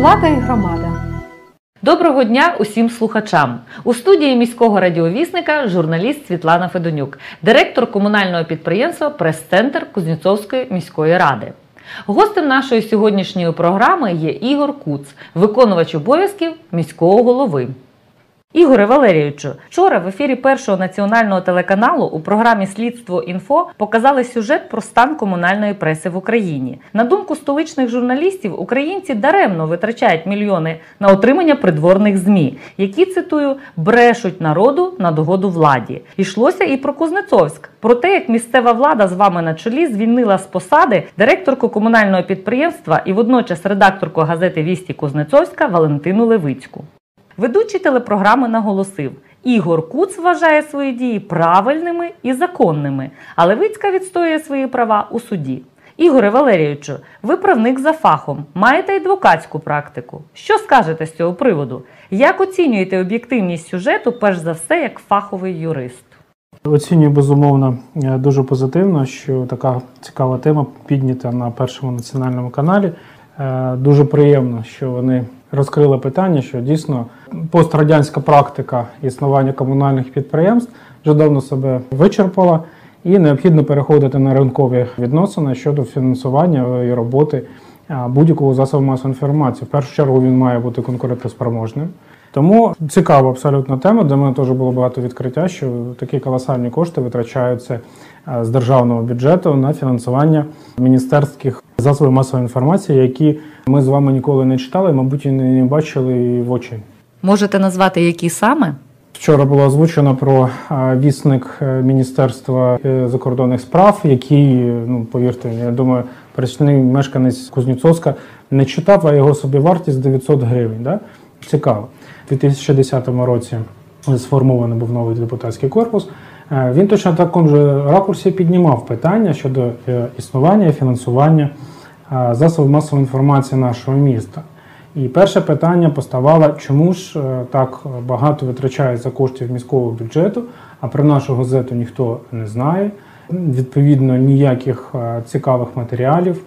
Влада і громада. Доброго дня усім слухачам. У студії міського радіовісника журналіст Світлана Федонюк, директор комунального підприємства Прес-центр Кузнєцовської міської ради. Гостем нашої сьогоднішньої програми є Ігор Куц, виконувач обов'язків міського голови. Ігоре Валерійовичу, вчора в ефірі першого національного телеканалу у програмі Слідство інфо показали сюжет про стан комунальної преси в Україні. На думку столичних журналістів, українці даремно витрачають мільйони на отримання придворних змі, які цитую брешуть народу на догоду владі. Ішлося і про Кузнецовськ, про те, як місцева влада з вами на чолі звільнила з посади директорку комунального підприємства і водночас редакторку газети Вісті Кузнецовська Валентину Левицьку. Ведучий телепрограми наголосив: Ігор Куц вважає свої дії правильними і законними, а Левицька відстоює свої права у суді. Ігоре Валерійовичу, ви правник за фахом, маєте адвокатську практику. Що скажете з цього приводу? Як оцінюєте об'єктивність сюжету, перш за все, як фаховий юрист? Оцінюю безумовно е, дуже позитивно, що така цікава тема піднята на першому національному каналі. Е, Дуже приємно, що вони розкрили питання, що дійсно пострадянська практика існування комунальних підприємств вже давно себе вичерпала, і необхідно переходити на ринкові відносини щодо фінансування і роботи е, будь-якого засобу масової інформації. В першу чергу він має бути конкурентоспроможним. Тому цікава абсолютно тема. Для мене теж було багато відкриття, що такі колосальні кошти витрачаються з державного бюджету на фінансування міністерських засобів масової інформації, які ми з вами ніколи не читали, мабуть, і не бачили в очі. Можете назвати які саме? Вчора було озвучено про е, вісник е, Міністерства е, закордонних справ, який, ну повірте, я думаю, пересічний мешканець Кузнєцовська не читав, а його собівартість 900 гривень. Да? Цікаво. У 2010 році сформований був новий депутатський корпус. Е, Він точно в такому ж ракурсі піднімав питання щодо е, існування і фінансування е, засобів масової інформації нашого міста. І перше питання поставало, чому ж так багато витрачається коштів міського бюджету, а про нашу газету ніхто не знає. Відповідно, ніяких цікавих матеріалів.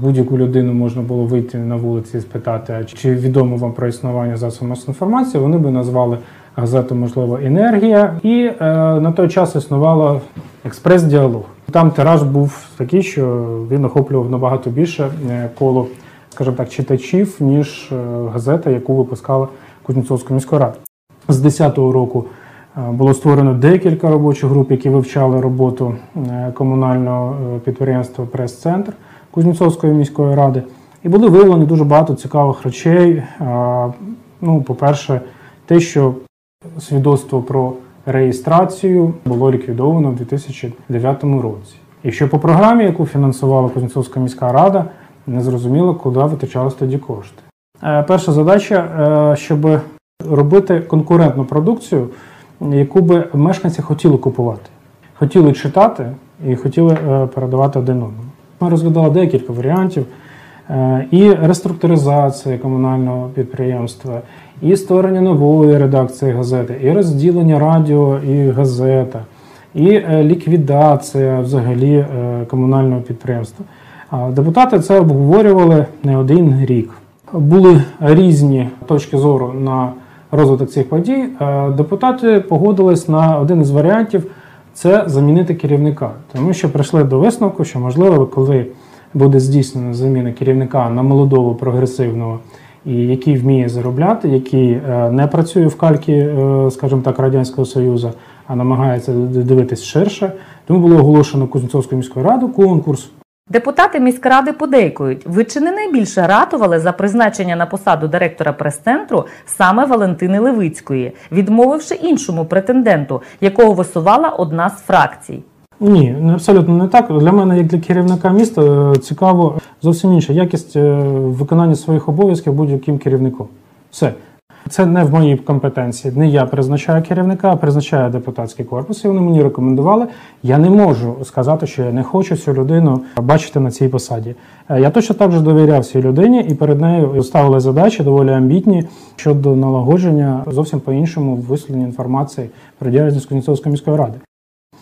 Будь-яку людину можна було вийти на вулиці і спитати, чи відомо вам про існування засобів масової інформації. Вони би назвали газету, можливо, енергія. І е, на той час існувала експрес-діалог. Там тираж був такий, що він охоплював набагато більше е, коло, скажімо так, читачів, ніж е, газета, яку випускала Кузнєцовська міська рада. З 10-го року е, було створено декілька робочих груп, які вивчали роботу комунального підприємства Прес-центр Кузнєцовської міської ради. І були виявлені дуже багато цікавих речей. Ну, по-перше, те, що свідоцтво про реєстрацію було ліквідовано в 2009 році. І що по програмі, яку фінансувала Кузнєцовська міська рада, не зрозуміло, куди витрачались тоді кошти. Е, Перша задача, е, щоб робити конкурентну продукцію, яку би мешканці хотіли купувати, хотіли читати і хотіли е, передавати один одному. Ми розглядали декілька варіантів. Е, І реструктуризація комунального підприємства, і створення нової редакції газети, і розділення радіо і газета, і е, ліквідація взагалі е, комунального підприємства. Депутати це обговорювали не один рік. Були різні точки зору на розвиток цих подій. Депутати погодились на один із варіантів це замінити керівника, тому що прийшли до висновку, що можливо, коли буде здійснена заміна керівника на молодого прогресивного, і який вміє заробляти, який е, не працює в калькі, е, скажімо так, радянського союзу, а намагається дивитись ширше. Тому було оголошено Кузнецовською міською радою конкурс. Депутати міськради подейкують, ви чи не найбільше ратували за призначення на посаду директора прес-центру саме Валентини Левицької, відмовивши іншому претенденту, якого висувала одна з фракцій. Ні, абсолютно не так. Для мене, як для керівника міста, е, цікаво зовсім інша якість е, виконання своїх обов'язків будь-яким керівником. Все. Це не в моїй компетенції. Не я призначаю керівника, а призначає депутатський корпус. І вони мені рекомендували. Я не можу сказати, що я не хочу цю людину бачити на цій посаді. Е, Я точно так же довіряв цій людині, і перед нею ставили задачі доволі амбітні щодо налагодження зовсім по-іншому висвітлення інформації про діяльність Кузнєцовської міської ради.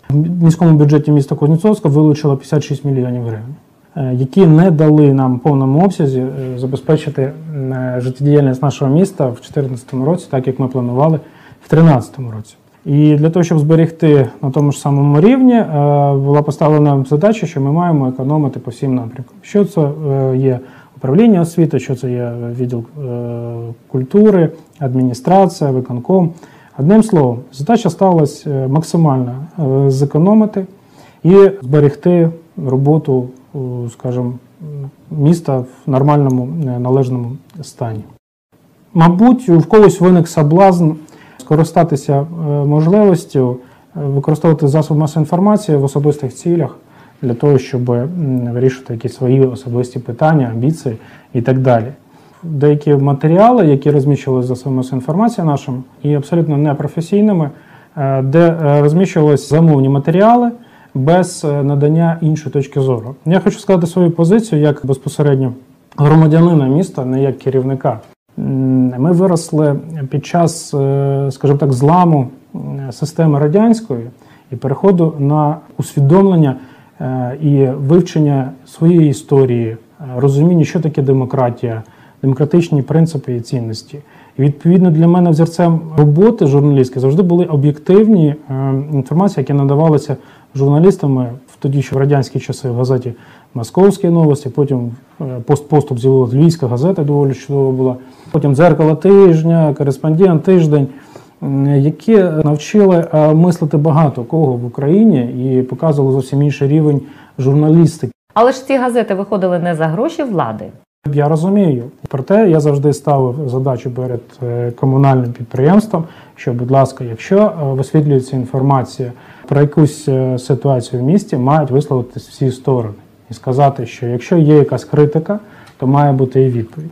В міському бюджеті міста Кузнєцовська вилучило 56 мільйонів гривень. е, які не дали нам в повному обсязі е, забезпечити е, життєдіяльність нашого міста в 2014 році, так як ми планували в 2013 році. І для того, щоб зберегти на тому ж самому рівні, була поставлена задача, що ми маємо економити по всім напрямкам. Що це є управління освіти, що це є відділ культури, адміністрація, виконком. Одним словом, задача сталася е, максимально е, зекономити і зберегти роботу, е, скажімо, міста в нормальному належному стані. Мабуть, в когось виник соблазн скористатися можливістю використовувати засоби масової інформації в особистих цілях для того, щоб вирішити якісь свої особисті питання, амбіції і так далі. Деякі матеріали, які розміщувалися засобами масової інформації нашим, і абсолютно непрофесійними, е, де е, розміщувалися замовні матеріали без е, надання іншої точки зору. Я хочу сказати свою позицію як безпосередньо громадянина міста, не як керівника. Ми виросли під час, скажімо так, зламу системи радянської і переходу на усвідомлення і вивчення своєї історії, розуміння, що таке демократія, демократичні принципи і цінності. І відповідно для мене взірцем роботи журналістської завжди були об'єктивні е, інформації, які надавалися журналістами в тоді, ще в радянські часи в газеті Московські новості, потім е, постпоступ з'явилася Львівська газета, доволі чудова була. Потім дзеркало тижня, кореспондент тиждень, які навчили е, мислити багато кого в Україні і показували зовсім інший рівень журналістики. Але ж ці газети виходили не за гроші влади. Я розумію. Проте я завжди ставив задачу перед е, комунальним підприємством, що, будь ласка, якщо е, висвітлюється інформація про якусь е, ситуацію в місті, мають висловитись всі сторони і сказати, що якщо є якась критика, то має бути і відповідь.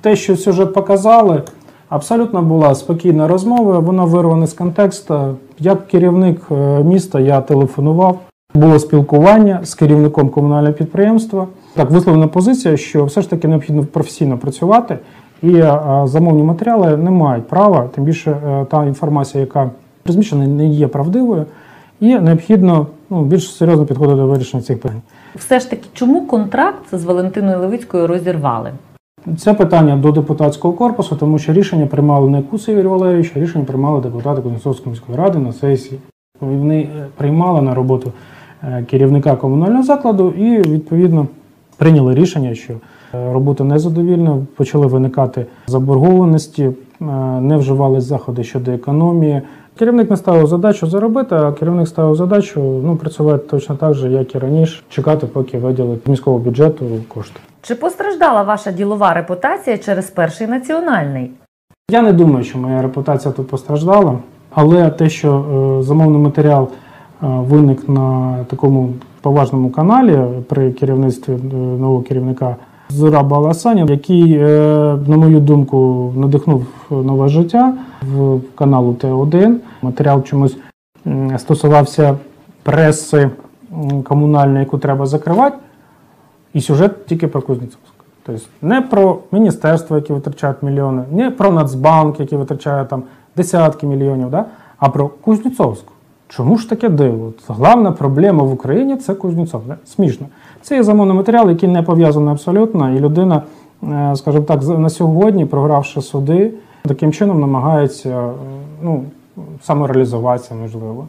Те, що сюжет показали, абсолютно була спокійна розмова, вона вирвана з контексту. Як керівник міста я телефонував. Було спілкування з керівником комунального підприємства. Так, висловлена позиція, що все ж таки необхідно професійно працювати, і е, замовні матеріали не мають права, тим більше е, та інформація, яка розміщена, не є правдивою, і необхідно ну, більш серйозно підходити до вирішення цих питань. Все ж таки, чому контракт з Валентиною Левицькою розірвали? Це питання до депутатського корпусу, тому що рішення приймали не Куса Юрій Валерійович, а рішення приймали депутати Кузнецовської міської ради на сесії. Вони е, приймали на роботу керівника комунального закладу і відповідно прийняли рішення, що е, робота незадовільна, почали виникати заборгованості, е, не вживались заходи щодо економії. Керівник не ставив задачу заробити, а керівник ставив задачу ну, працювати точно так же, як і раніше, чекати, поки виділить міського бюджету кошти. Чи постраждала ваша ділова репутація через перший національний? Я не думаю, що моя репутація тут постраждала, але те, що е, замовний матеріал е, виник на такому поважному каналі при керівництві е, нового керівника Зураба Аласані, який, е, на мою думку, надихнув нове життя в каналу Т1. Матеріал чомусь стосувався преси комунальної, яку треба закривати, і сюжет тільки про Кузнецовську. Тобто не про міністерство, які витрачають мільйони, не про Нацбанк, який витрачає там десятки мільйонів, да? а про Кузнецовську. Чому ж таке диво? От Головна проблема в Україні це Кузнецов. Да? Смішно. Це є замовний матеріал, який не пов'язаний абсолютно, і людина, е, скажімо так, на сьогодні, програвши суди, таким чином намагається е, ну, самореалізуватися, можливо.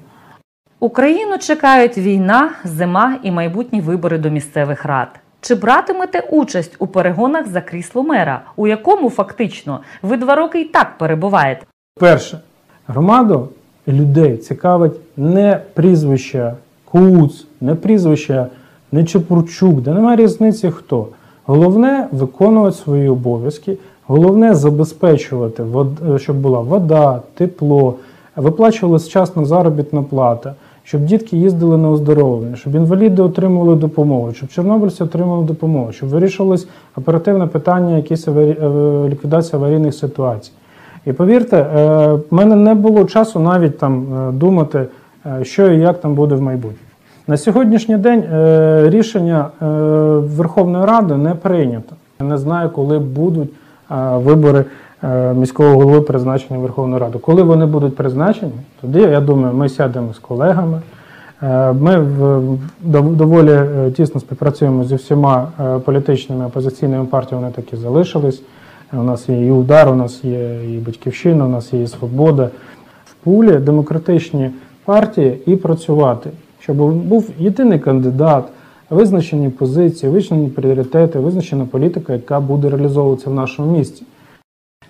Україну чекають війна, зима і майбутні вибори до місцевих рад. Чи братимете участь у перегонах за крісло мера, у якому фактично ви два роки і так перебуваєте? Перше, громаду людей цікавить не прізвище Куц, не прізвище не Чепурчук, де немає різниці хто. Головне виконувати свої обов'язки, головне забезпечувати, щоб була вода, тепло, виплачувалася вчасна заробітна плата, щоб дітки їздили на оздоровлення, щоб інваліди отримували допомогу, щоб чорнобильці отримали допомогу, щоб вирішувалось оперативне питання, якісь е, ліквідація аварійних ситуацій. І повірте, е, в мене не було часу навіть там е, думати, е, що і як там буде в майбутньому. На сьогоднішній день рішення Верховної Ради не прийнято. Я не знаю, коли будуть вибори міського голови призначені Верховною Радою. Коли вони будуть призначені, тоді я думаю, ми сядемо з колегами, Ми доволі тісно співпрацюємо зі всіма політичними опозиційними партіями, вони так і залишились. У нас є і удар, у нас є і батьківщина, у нас є і свобода. В пулі демократичні партії і працювати, щоб був єдиний кандидат, визначені позиції, визначені пріоритети, визначена політика, яка буде реалізовуватися в нашому місті.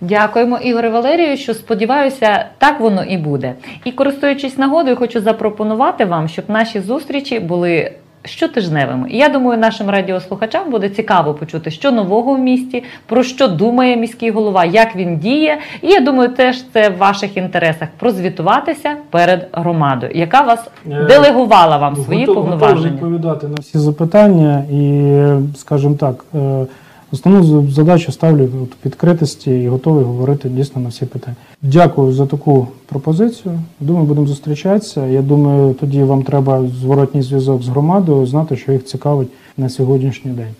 Дякуємо, Ігоре Валерію, що сподіваюся, так воно і буде. І користуючись нагодою, хочу запропонувати вам, щоб наші зустрічі були щотижневими. І я думаю, нашим радіослухачам буде цікаво почути, що нового в місті, про що думає міський голова, як він діє. І я думаю, теж це в ваших інтересах прозвітуватися перед громадою, яка вас Е, делегувала вам свої Готов- готовий повноваження. відповідати на всі запитання і, скажімо так, е, основну задачу ставлю відкритості і готовий говорити дійсно на всі питання. Дякую за таку пропозицію. Думаю, будемо зустрічатися. Я думаю, тоді вам треба зворотній зв'язок з громадою, знати, що їх цікавить на сьогоднішній день.